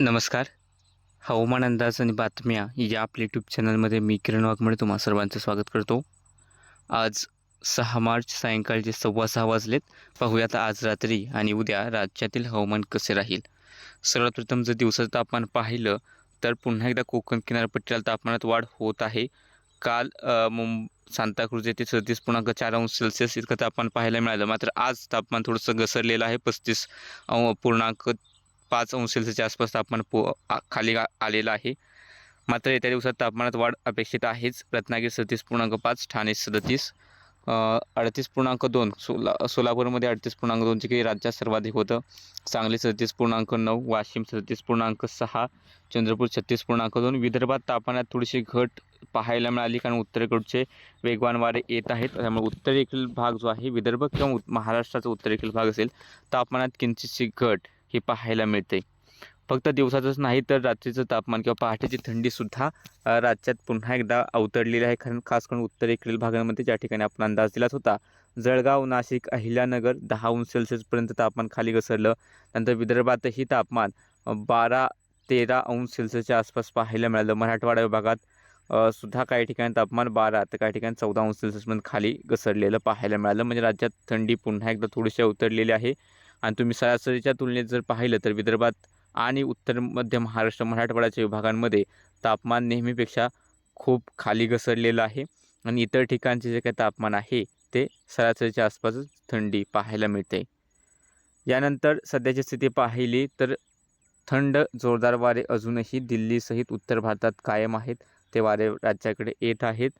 नमस्कार. हवामान अंदाज आणि बातम्या या आपल्या यूट्यूब चॅनलमध्ये मी किरण वाघमळे तुम्हा सर्वांचं स्वागत करतो. आज सहा मार्च सायंकाळचे सव्वा सहा वाजलेत. पाहूयात आज रात्री आणि उद्या राज्यातील हवामान कसे राहील. सर्वात प्रथम जर दिवसाचं तापमान पाहिलं तर पुन्हा एकदा कोकण किनारपट्टीला तापमानात वाढ होत आहे. काल मुंब मुं सांताक्रूज येथे सदतीस पूर्णांक चार अंश सेल्सिअस इतकं तापमान पाहायला मिळालं. मात्र आज तापमान थोडंसं घसरलेलं आहे. पस्तीस अं, पूर्णांक पाच अंश सेल्सिअसच्या आसपास तापमान पो आ- खाली आलेलं आहे. मात्र येत्या दिवसात तापमानात वाढ अपेक्षित आहेच. रत्नागिरी सदतीस पूर्णांक पाच ठाणे सदतीस अडतीस पूर्णांक दोन सोला सोलापूरमध्ये अडतीस पूर्णांक दोनचे काही राज्यात सर्वाधिक होतं. सांगली सदतीस पूर्णांक नऊ वाशिम सदतीस पूर्णांक सहा चंद्रपूर छत्तीस पूर्णांक दोन. विदर्भात तापमानात थोडीशी घट पाहायला मिळाली कारण उत्तरेकडचे वेगवान वारे येत आहेत. त्यामुळे उत्तरेकडील भाग जो आहे विदर्भ किंवा महाराष्ट्राचा उत्तरेकडील भाग असेल तापमानात किंचितशी घट ही पाहायला मिळते. फक्त दिवसाचंच नाही तर रात्रीचं तापमान किंवा पहाटेची थंडीसुद्धा राज्यात पुन्हा एकदा अवतरलेली आहे. कारण खास करून उत्तरेकडील भागांमध्ये ज्या ठिकाणी आपण अंदाज दिलाच होता जळगाव नाशिक अहिल्यानगर दहा अंश सेल्सिअसपर्यंत तापमान खाली घसरलं. नंतर विदर्भातही तापमान बारा तेरा अंश सेल्सिअसच्या आसपास पाहायला मिळालं. मराठवाडा विभागात सुद्धा काही ठिकाणी तापमान बारा तर काही ठिकाणी चौदा अंश सेल्सिअसपर्यंत खाली घसरलेलं पाहायला मिळालं. म्हणजे राज्यात थंडी पुन्हा एकदा थोडीशी अवतरलेली आहे. आणि तुम्ही सरासरीच्या तुलनेत जर पाहिलं तर विदर्भात आणि उत्तर मध्य महाराष्ट्र मराठवाड्याच्या विभागांमध्ये तापमान नेहमीपेक्षा खूप खाली घसरलेलं आहे. आणि इतर ठिकाणचे जे काही तापमान आहे ते सरासरीच्या आसपासच थंडी पाहायला मिळते. यानंतर सध्याची स्थिती पाहिली तर थंड जोरदार वारे अजूनही दिल्लीसहित उत्तर भारतात कायम आहेत. ते वारे राज्याकडे येत आहेत.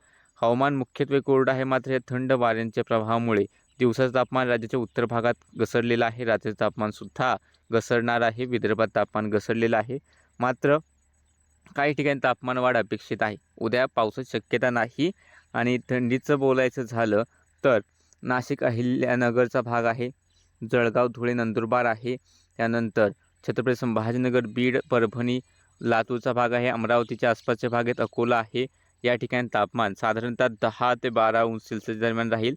हवामान मुख्यत्वे कोरडं आहे मात्र या थंड वाऱ्यांच्या प्रभावामुळे दिवसाचं तापमान राज्याच्या उत्तर भागात घसरलेलं आहे. रात्रीचं तापमानसुद्धा घसरणार आहे. विदर्भात तापमान घसरलेलं आहे. मात्र काही ठिकाणी तापमान वाढ अपेक्षित आहे. उद्या पावसाची शक्यता नाही आणि थंडीचं बोलायचं झालं तर नाशिक अहिल्यानगरचा भाग आहे. जळगाव धुळे नंदुरबार आहे. त्यानंतर छत्रपती संभाजीनगर बीड परभणी लातूरचा भाग आहे. अमरावतीच्या आसपासच्या भागात अकोला आहे. या ठिकाणी तापमान साधारणतः दहा ते बारा अंश सेल्सिअस दरम्यान राहील.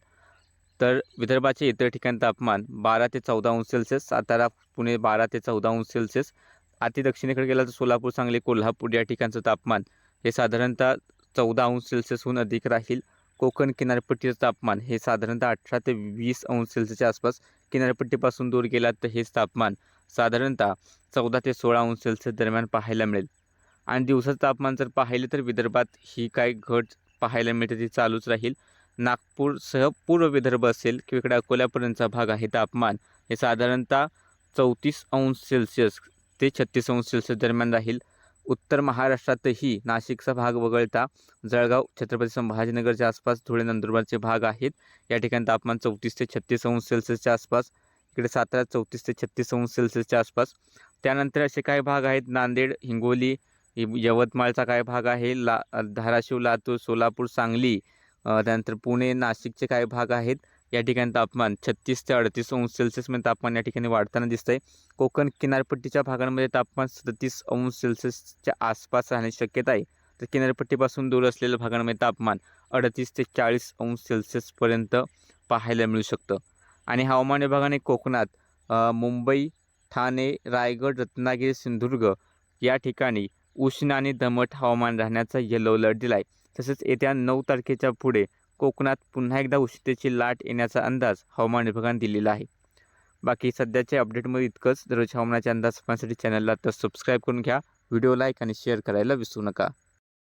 तर विदर्भाचे इतर ठिकाणी तापमान बारा ते चौदा अंश सेल्सिअस सातारा पुणे बारा ते चौदा अंश सेल्सिअस. अति दक्षिणेकडे गेला तर सोलापूर सांगली कोल्हापूर या ठिकाणचं तापमान हे साधारणतः चौदा अंश सेल्सिअसहून अधिक राहील. कोकण किनारपट्टीचं तापमान हे साधारणतः अठरा ते वीस अंश सेल्सिअसच्या आसपास किनारपट्टीपासून दूर गेला तर हेच तापमान साधारणतः चौदा ते सोळा अंश सेल्सिअस दरम्यान पाहायला मिळेल. आणि दिवसाचं तापमान जर पाहिलं तर विदर्भात ही काय घट पाहायला मिळते ती चालूच राहील. नागपूरसह पूर्व विदर्भ असेल किंवा इकडे अकोल्यापर्यंतचा भाग आहे तापमान हे साधारणतः चौतीस अंश सेल्सिअस ते छत्तीस अंश सेल्सिअस दरम्यान राहील. उत्तर महाराष्ट्रातही नाशिकचा भाग वगळता जळगाव छत्रपती संभाजीनगरच्या आसपास धुळे नंदुरबारचे भाग आहेत. या ठिकाणी तापमान चौतीस ते छत्तीस अंश सेल्सिअसच्या आसपास इकडे सातारा चौतीस ते छत्तीस अंश सेल्सिअसच्या आसपास. त्यानंतर असे काही भाग आहेत नांदेड हिंगोली यवतमाळचा काय भाग आहे ला धाराशिव लातूर सोलापूर सांगली त्यानंतर पुणे नाशिकचे काही भाग आहेत. या ठिकाणी तापमान छत्तीस ते अडतीस अंश सेल्सिअसमध्ये तापमान या ठिकाणी वाढताना दिसतंय. कोकण किनारपट्टीच्या भागांमध्ये तापमान सदतीस अंश सेल्सिअसच्या आसपास राहण्याची शक्यता आहे. तर किनारपट्टीपासून दूर असलेल्या भागांमध्ये तापमान अडतीस ते चाळीस अंश सेल्सिअसपर्यंत पाहायला मिळू शकतं. आणि हवामान विभागाने कोकणात मुंबई ठाणे रायगड रत्नागिरी सिंधुदुर्ग या ठिकाणी उष्ण आणि दमट हवामान राहण्याचा येलो अलर्ट दिला आहे तसेच येत्या नऊ तारखेच्या पुढे कोकणात पुन्हा एकदा उष्णतेची लाट येण्याचा अंदाज हवामान विभागाने दिलेला आहे. बाकी सध्याच्या अपडेटमध्ये इतकंच. दररोज हवामानाचे अंदाज पाहण्यासाठी चॅनलला तर सबस्क्राईब करून घ्या. व्हिडिओ लाईक आणि शेअर करायला विसरू नका.